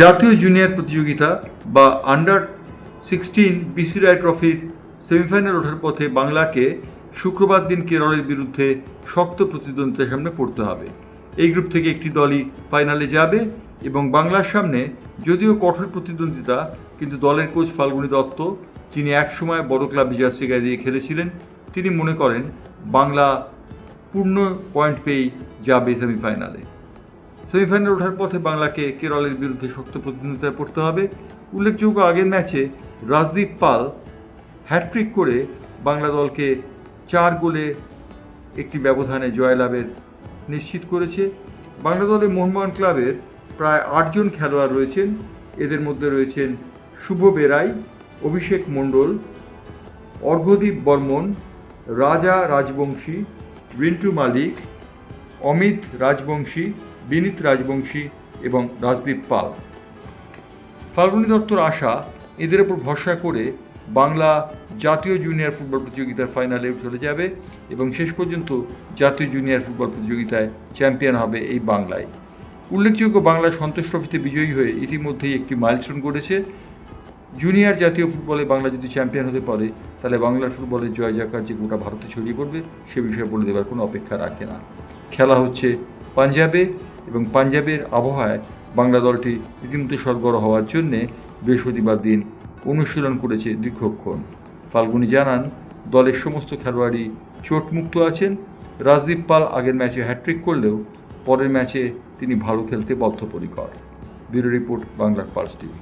জাতীয় জুনিয়র প্রতিযোগিতা বা আন্ডার সিক্সটিন বিসি রায় ট্রফির সেমিফাইনাল ওঠার পথে বাংলাকে শুক্রবার দিন কেরলের বিরুদ্ধে শক্ত প্রতিদ্বন্দ্বিতার সামনে পড়তে হবে। এই গ্রুপ থেকে একটি দলই ফাইনালে যাবে এবং বাংলার সামনে যদিও কঠোর প্রতিদ্বন্দ্বিতা, কিন্তু দলের কোচ ফাল্গুনী দত্ত, যিনি একসময় বড় ক্লাব বিজার্সি গায়ে দিয়ে খেলেছিলেন, তিনি মনে করেন বাংলা পূর্ণ পয়েন্ট পেয়েই যাবে সেমিফাইনালে সেমিফাইনাল ওঠার পথে বাংলাকে কেরলের বিরুদ্ধে শক্ত প্রতিদ্বন্দ্বিতায় পড়তে হবে। উল্লেখযোগ্য আগের ম্যাচে রাজদীপ পাল হ্যাট্রিক করে বাংলা দলকে চার গোলে একটি ব্যবধানে জয়লাভের নিশ্চিত করেছে। বাংলা দলে মোহনবাগান ক্লাবের প্রায় আটজন খেলোয়াড় রয়েছেন। এদের মধ্যে রয়েছেন শুভ বেরাই, অভিষেক মণ্ডল, অর্ঘদীপ বর্মন, রাজা রাজবংশী, রিন্টু মালিক অমিত রাজবংশী, বিনীত রাজবংশী এবং রাজদীপ পাল। ফাল্গুনী দত্তর আশা এদের উপর ভরসা করে বাংলা জাতীয় জুনিয়র ফুটবল প্রতিযোগিতার ফাইনালে চলে যাবে এবং শেষ পর্যন্ত জাতীয় জুনিয়র ফুটবল প্রতিযোগিতায় চ্যাম্পিয়ন হবে এই বাংলায়। উল্লেখযোগ্য বাংলা সন্তোষ ট্রফিতে বিজয়ী হয়ে ইতিমধ্যেই একটি মাইলস্টোন করেছে জুনিয়র জাতীয় ফুটবলে বাংলা যদি চ্যাম্পিয়ন হতে পারে, তাহলে বাংলার ফুটবলের জয় জাকার যে গোটা ভারতে ছড়িয়ে পড়বে, সে বিষয়ে বলে দেওয়ার কোনো অপেক্ষা রাখে না। খেলা হচ্ছে পাঞ্জাবে এবং পাঞ্জাবের আবহাওয়ায় বাংলা দলটি রীতিমতো সরগর হওয়ার জন্যে বৃহস্পতিবার দিন অনুশীলন করেছে দীর্ঘক্ষণ ফাল্গুনি জানান, দলের সমস্ত খেলোয়াড়ই চোটমুক্ত আছেন। রাজদীপ পাল আগের ম্যাচে হ্যাট্রিক করলেও পরের ম্যাচে তিনি ভালো খেলতে বদ্ধপরিকর ব্যুরো রিপোর্ট, বাংলার পার্স টিভি।